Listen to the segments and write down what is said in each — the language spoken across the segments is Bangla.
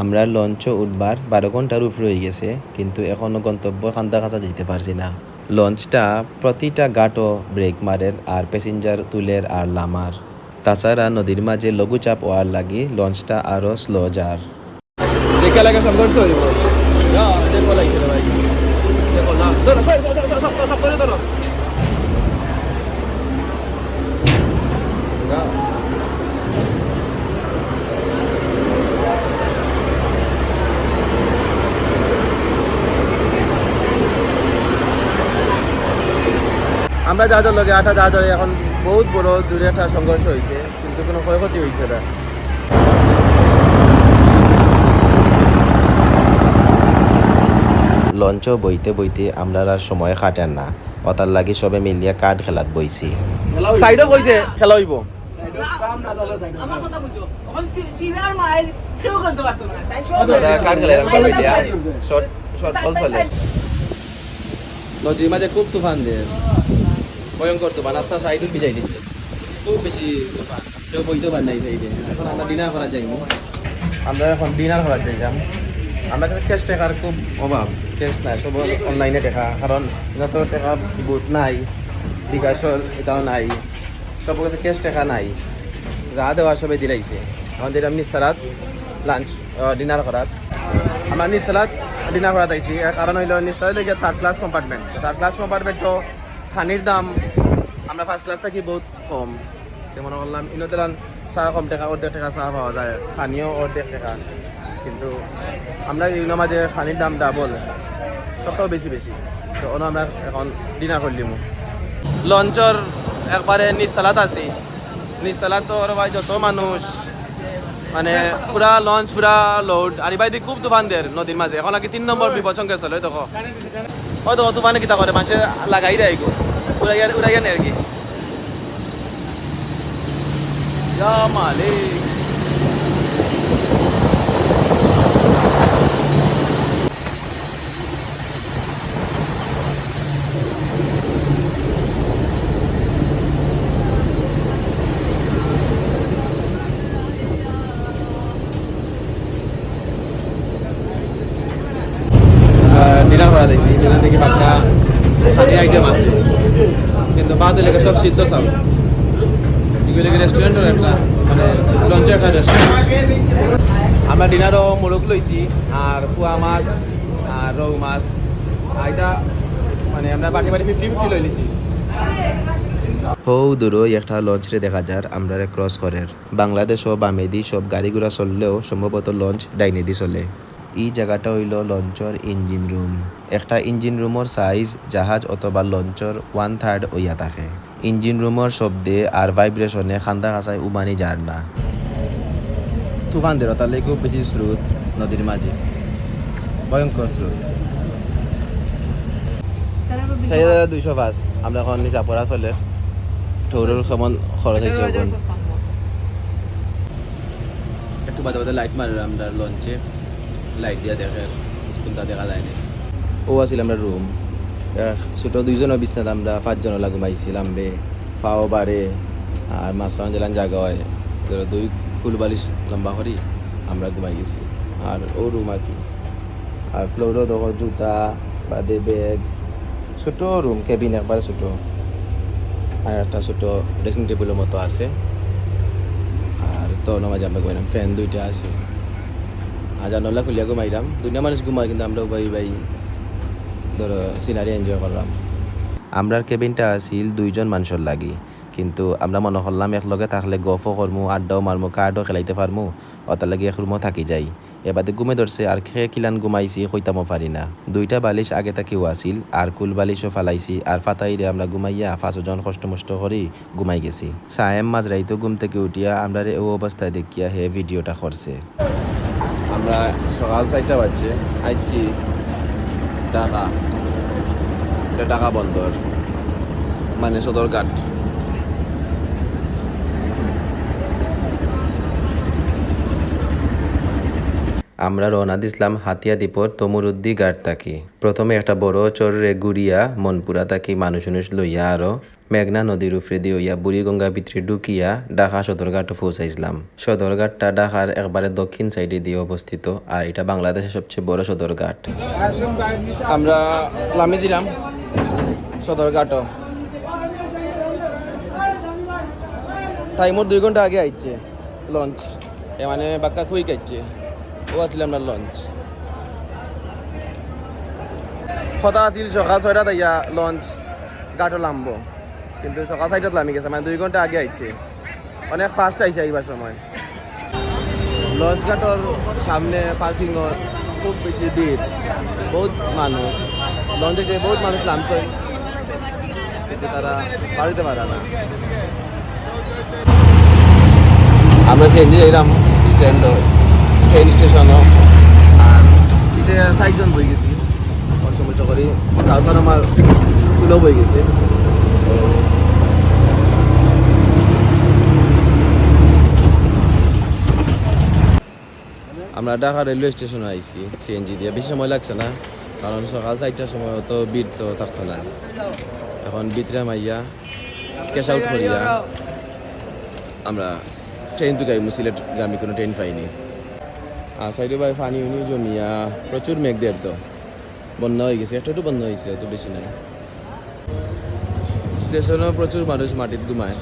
আমরা লঞ্চ উঠবার বারো ঘণ্টার উপরে হয়ে গেছে, কিন্তু এখনও গন্তব্য খান্দা খাঁচা যেতে পারছি না। লঞ্চটা প্রতিটা গাটো ব্রেক মারের আর প্যাসেঞ্জার তুলের আর লামার তাছাড়া নদীর মাঝে লঘুচাপ হওয়ার লাগি লঞ্চটা আরও স্লো যার সংঘর্ষ যা দেখো লাগছে রে ভাই দেখো না ধরো সব সব সব সব সব করে ধরো যা। আমরা জাহাজের লগে আটা জাহাজের এখন বহুত বড় দূরে একটা সংঘর্ষ হয়েছে কিন্তু কোনো ক্ষয়ক্ষতি হয়েছে না। লঞ্চ বইতে বইতে আমরা আর সময় কাটেন না। অতার লাগি সবে মিলিয়া কার্ড খেলাত বইছি। সাইডও কইছে খেলা হইব। আমার কথা বুঝো। এখন সিনিয়র মাইল কেউ করতে পারতো না। তাই সব কার্ড খেলাম শর্ট শর্ট বল চলে। নদীর মাঝে খুব তুফান দিয়ে। ভয়ঙ্কর তুফান রাস্তা সাইডও ভিজাই দিছে? খুব বেশি কেউ বইতে পার নাই সাইডে এখন আমরা ডিনার করা যাইনি আমরা এখন ডিনার করা যাইলাম আমরা কাছে ক্যাশ টাকার খুব অভাব ক্যাশ নাই সব অনলাইনে দেখা। কারণ যত টাকা বুট নাই বিকাশর এটাও নাই। সব কাছে ক্যাশ টাকা নাই। যা দেওয়া সবে দিলাইছে আমাদের আমি নিস্তারাত লাঞ্চ ডিনার করাত আমরা নিস্তারাত ডিনার করাত আইছি কারণ হইল নিস্তারাত third class compartment third class কম্পার্টমেন্টও খানির দাম, আমরা ফার্স্ট ক্লাস থাকি বহুত কম। মনে করলাম ইনতেলান চাহ কম টাকা অর্ধেক টাকা চাহ পাওয়া যায়। খানিও অর্ধেক টাকা। কিন্তু আমরা ইউনো মাঝে খানির দাম ডাবল সবটাও বেশি বেশি তো অন্য আমরা এখন ডিনার করলিম লঞ্চর একবারে নিচতলাত আছি। নিচতলাত তো আর ভাই যত মানুষ। মানে পুরা লঞ্চ পুরা লোড আর ইবাই খুব তুফান দের নদীর মাঝে এখন নাকি তিন নম্বর বিপদ সংখ্যা চলে দেখো দেখো তুফানে কিতা করে? মানুষে লাগাই দেয় গো। উড়াইয়া উড়াইয়া নেয় আর কি। মালিক। ডিনার করা দিয়েছি ডিনার দেখি বাচ্চা খালি আইটেম আছে। কিন্তু বাদ লেগে সব সিদ্ধ সব এগুলো রেস্টুরেন্টের একটা? মানে লঞ্চের একটা রেস্টুরেন্ট আমরা ডিনারও মোরগ লইছি, আর কুয়া মাছ, আর রৌ মাছ। আর এটা মানে আমরা বাটি বাটি ফিফটি ফিফটি লই লিছি হৌ দূরই একটা লঞ্চরে দেখা যার, আমরা ক্রস করের। বাংলাদেশও বামেদি সব গাড়ি ঘোড়া চললেও সম্ভবত লঞ্চ ডাইনেদি চলে। এই জায়গাটা হইল লঞ্চর ইঞ্জিন রুম। একটা ইঞ্জিন রুমর সাইজ জাহাজ অথবা লঞ্চর ওয়ান থার্ড হইয়া থাকে। ইঞ্জিন রুমর শব্দে আর ভাইব্রেশনে খান্দা খাঁচায় উমানি যার না। তুফান দের তাহলে খুব বেশি স্রোত নদীর মাঝে। ভয়ঙ্কর স্রোত। দুইশো পাঁচ। আমরা এখন চাপরা চলে। ঠৌরের কেমন খরচ হয়েছে একটু বাদে বাদে লাইট মারে আমরা লঞ্চে। লাইট দিয়া দেখে কোনটা দেখা যায় ও আছিল আমরা রুম ছোট দুইজনের বিছনাত আমরা পাঁচজন ওলা ঘুমাইছিলাম বে ফাও বাড়ে, আর মাঝখানে জেলান জায়গা হয়। দুই ফুল বালিশ লম্বা করি আমরা ঘুমাই গেছি। আর ও রুম আর কি। আর ফ্লোরও দেখো জুতা বাদে ব্যাগ ছোট রুম কেবিন একবারে ছোট। আর একটা ছোট ড্রেসিং টেবিলের মতো আছে। আর তো মাঝে আমরা ফ্যান দুইটা আছে। আর জানলা খুলিয়া ঘুমাইলাম দুনিয়া মানুষ ঘুমাই কিন্তু আমরা বাই বাই ধরো সিনারি এনজয় করলাম। আমরার কেবিনটা আছিল দুইজন মানুষের লাগি। কিন্তু আমরা মনে করলাম একলগে থাকলে গফও করমু, আড্ডাও মারমু কার্ডও খেলাইতে পারমু। অতার লাগি এক রুমও থাকি যাই এবারে ঘুমে ধরছে আর খেয়ে কিলান ঘুমাইছি হইতামও পারি না। দুইটা বালিশ আগে থাকিও আছিল, আর কুল বালিশও ফালাইছি, আর ফাতাইরে আমরা ঘুমাইয়া পাঁচজন কষ্ট মষ্ট করি ঘুমাই গেছি। সায়েম মাঝ রাইতো ঘুম থেকে উঠিয়া আমরা ও অবস্থায় দেখিয়া হে ভিডিওটা করছে আমরা সকাল চারটা বাজছে, আইছি ঢাকা। এটা ঢাকা বন্দর মানে সদরঘাট আমরা রওনা দিছিলাম হাতিয়া দ্বীপর তমুরুদ্দি গাড় থাকি। প্রথমে একটা বড় চরে গুড়িয়া, মনপুরা থাকি মানুষ লইয়া আরও মেঘনা নদীর উপরে দিয়ে ইয়া বুড়িগঙ্গা ভিতরে ঢুকিয়া ঢাকা সদরঘাটও পৌঁছাইছিলাম সদরঘাটটা ঢাকার একবারে দক্ষিণ সাইডে দিয়ে অবস্থিত আর এটা বাংলাদেশের সবচেয়ে বড় সদরঘাট আমরা লামিছিলাম সদরঘাটও। টাইমর দুই ঘণ্টা আগে আইছে লঞ্চ। এ মানে বাক্কা কুইক আইছে। ও আসলে আমরা লঞ্চ। কথা আছিল সকাল ছয়টা তাইয়া লঞ্চ ঘাটও নামবো কিন্তু সকাল ছয়টাত নামি গেছে মানে দুই ঘণ্টা আগে আইছে। অনেক ফাস্ট আইছে এইবার সময়। লঞ্চ ঘাটর সামনে পার্কিংর খুব বেশি ভিড় বহুত মানুষ লঞ্চে যে বহুত মানুষ নামছে, কিন্তু তারা বাড়িতে পারে না। আমরা চেঞ্জে যাইলাম স্ট্যান্ড ট্রেন স্টেশনও আর চারজন বই গেছি। সমস্ত করি কাউসার আমার ফুলও বই গেছে। আমরা ঢাকা রেলওয়ে স্টেশনে আইছি সিএনজি দিয়ে। বেশি সময় লাগছে না, কারণ সকাল চারটার সময় তো ভিড় তো থাকতো না। এখন ভিতরে মাইয়া ক্যাশ আউট করিয়া আমরা ট্রেন তো গাইমু সিলেট গ্রামে কোনো ট্রেন পাইনি। আর সাইডে ভাই পানি উনি জমিয়া প্রচুর মেঘ মেঘদের তো। বন্যা হয়ে গেছে একটু একটু বন্যা হয়েছে অত বেশি নাই। স্টেশনেও প্রচুর মানুষ মাটিত ঘুমায়।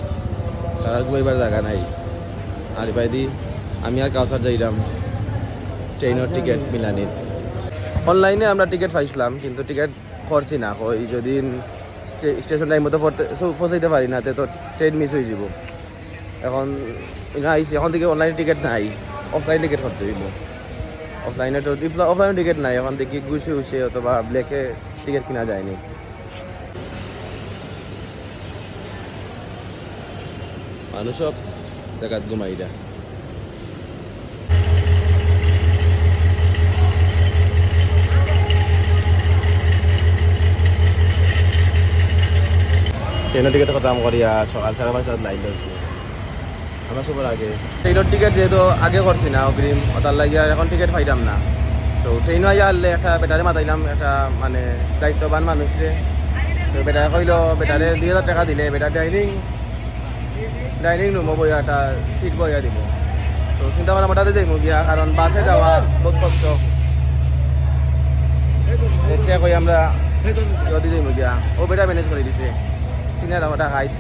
তারা ঘুমাইবার জায়গা নাই। আর ভাই দি আমি আর কাউসার যাইলাম ট্রেনের টিকিট মিলানিত অনলাইনে আমরা টিকিট পাইছিলাম কিন্তু টিকিট করছি না। ওই যদি স্টেশন টাইম মতো পৌঁছাইতে পারি না তে ট্রেন মিস হয়ে যাব এখন আইসি এখন থেকে অনলাইন টিকিট নাই। অফলাইন টিকিট করতে হইব। অফলাইনে তো অফলাইন টিকিট নাই। এখন দেখি গুছে উছে অথবা ব্ল্যাকে টিকিট কিনা যায়নি। মানুষ জায়গাত ঘুমাই দেয় ট্রেনের টিকিট খতম করিয়া সকাল সাড়ে পাঁচটাত লাইন ধরছি আমরা সবার আগে ট্রেনের টিকিট যেহেতু আগে করছি না অগ্রিম ওটার লাগিয়া এখন টিকিট পাইতাম না তো ট্রেন আইয়া আনলে একটা বেটারে মাতাইলাম একটা মানে দায়িত্ববান মানুষরে তো বেটারে কইল বেটারে দুই হাজার টাকা দিলে বেটা ডাইনিং ডাইনিং রুমও বইয়া একটা সিট বইয়া দিব তো চিন্তা করা মোটাতে যাইমু গিয়া কারণ বাসে যাওয়া বহুত কষ্ট এর কই আমরা যদি যাইমু গিয়া ও বেটা ম্যানেজ করে দিছে সিনিয়র আমার হাইট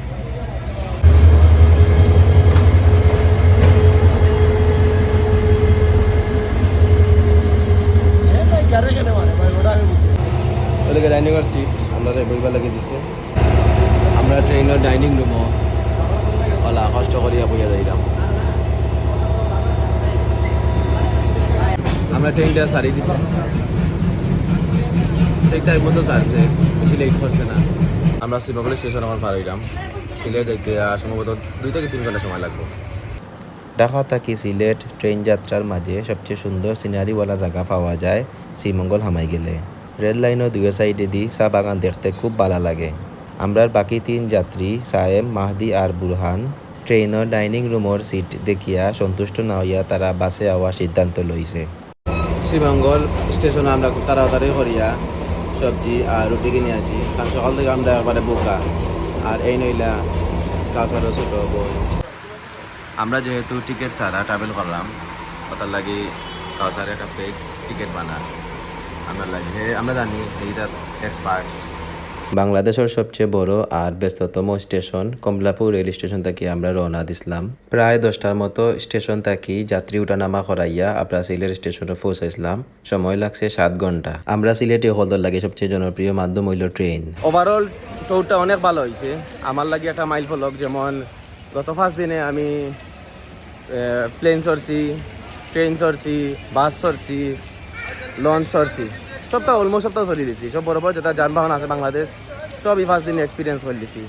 ওদেরকে ডাইনিং আর সিট আমরা বইবার লাগিয়ে দিছে আমরা ট্রেনের ডাইনিং রুমও ওলা কষ্ট করিয়া বইয়া যাইলাম। আমরা ট্রেনটা সারি দিছি। ঠিক টাইম মতো সারছে বেশি লেট করছে না। আমরা শিবগলি স্টেশন আমার পার হইলাম। সিলেট যাইতে সম্ভবত দুই থেকে তিন ঘণ্টা সময় লাগবে। ঢাকা থাকি সিলেট ট্রেন যাত্রার মাঝে সবচেয়ে সুন্দর সিনারিওয়ালা জায়গা পাওয়া যায় শ্রীমঙ্গল হামাই গেলে। রেল লাইনও দুয়ে সাইডে দি, চা বাগান দেখতে খুব ভালো লাগে। আমরার বাকি তিন যাত্রী, সায়েম, মাহদি আর বুরহান ট্রেনের ডাইনিং রুমের সিট দেখিয়া সন্তুষ্ট না হইয়া তারা বাসে আওয়ার সিদ্ধান্ত লইছে। শ্রীমঙ্গল স্টেশনে আমরা খুব তাড়াতাড়ি করিয়া সবজি আর রুটি কিনে আছি কারণ সকাল থেকে আমরা একবারে বোকা। আর এই নইলা কাঁচারও ছোটো আমরা যেহেতু টিকিট ছাড়া ট্রাভেল করলাম, ওটার লাগে কাউসার একটা ফেক টিকিট বানা আমরা লাগে, আমরা জানি, এইটা এক্সপার্ট বাংলাদেশের সবচেয়ে বড় আর ব্যস্ততম স্টেশন কমলাপুর রেল স্টেশন থেকে আমরা রওনা দিছিলাম। প্রায় দশটার মতো স্টেশন থাকি যাত্রী উঠানামা করাইয়া আমরা সিলেট স্টেশনে পৌঁছাইছিলাম। সময় লাগছে সাত ঘণ্টা। আমরা সিলেটে হলদর লাগে সবচেয়ে জনপ্রিয় মাধ্যম হইল ট্রেন। ওভারঅল ট্যুরটা অনেক ভালো হয়েছে আমার লাগে একটা মাইল ফলক যেমন গত পাঁচ দিনে আমি প্লেন চড়ছি ট্রেন চড়ছি বাস চড়ছি লঞ্চ চড়ছি। সবটা অলমোস্ট সবটা চলি দিছি। সব বড় বড় যেটা যানবাহন আছে বাংলাদেশ সব সবই পাঁচ দিনে এক্সপিরিয়েন্স করে দিছি।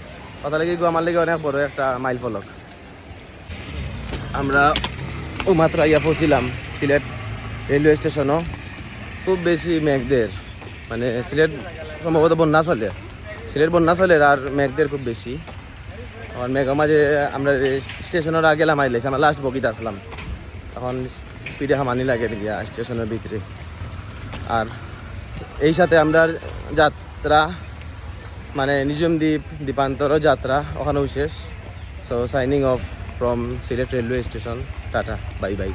কথা লাগে আমার লাগে অনেক বড় একটা মাইল ফলক আমরা ও মাত্র পৌঁছিলাম সিলেট রেলওয়ে স্টেশনও খুব বেশি মেঘদের মানে সিলেট সম্ভবত বন্যা চলে সিলেট বন্যা চলে আর মেঘদের খুব বেশি। আর মেঘের মাঝে আমরা স্টেশনের আগে লামাই লাইছি আমরা লাস্ট বগিতে আসলাম। এখন স্পিডে হামানি লাগে গিয়া স্টেশনের ভিতরে। আর এই সাথে আমরা যাত্রা মানে নিজম দ্বীপ, দ্বীপান্তর যাত্রা ওখানেও শেষ। So signing off from Sylhet railway station ta-ta bye bye